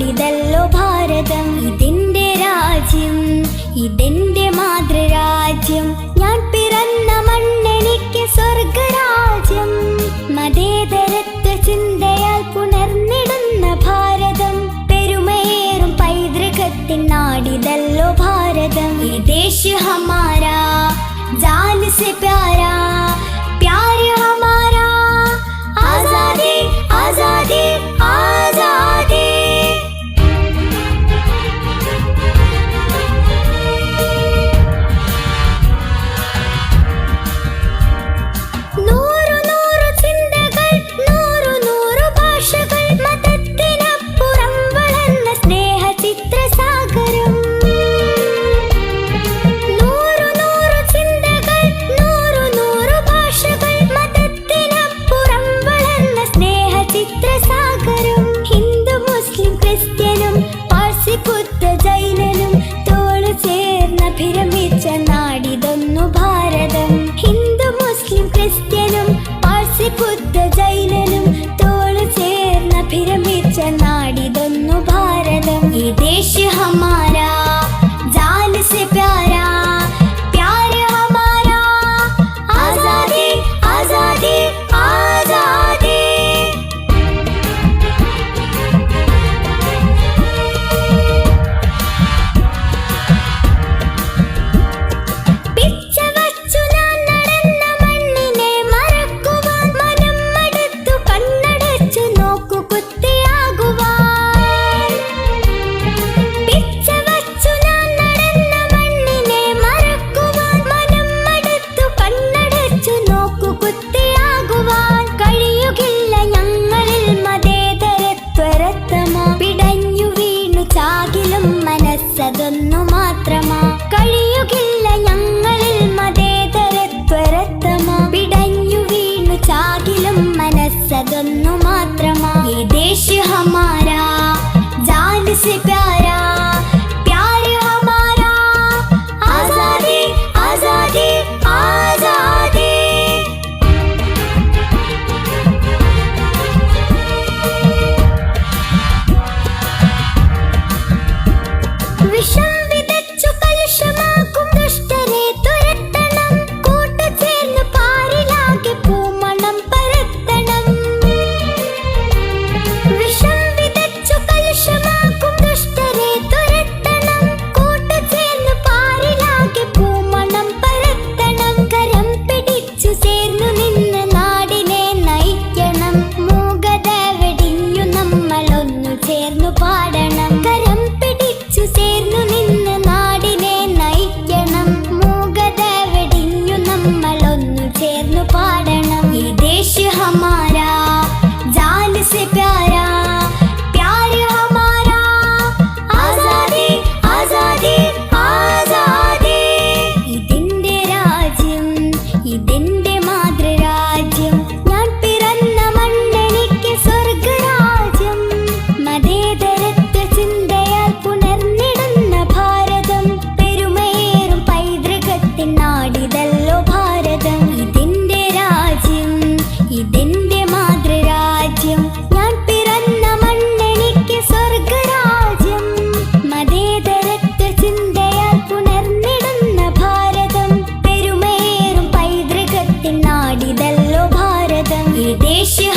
നാടിതല്ലോ ഭാരതം. ഇതിന്റെ രാജ്യം ഇതെന്റെ മാതൃരാജ്യം. ഞാൻ പിറന്ന മണ്ണെനിക്ക് സ്വർഗരാജ്യം. മതേതരത്വ ചിന്തയാൽ പുണർന്നിടുന്ന ഭാരതം. പെരുമയേറും പൈതൃകത്തിൻ നാടിതല്ലോ ഭാരതം. ഈ ദേശ് ഹമാരാ ജാൻ സെ പ്യാരാ പ്യാര ഹമാരാ फिर में चना দেশে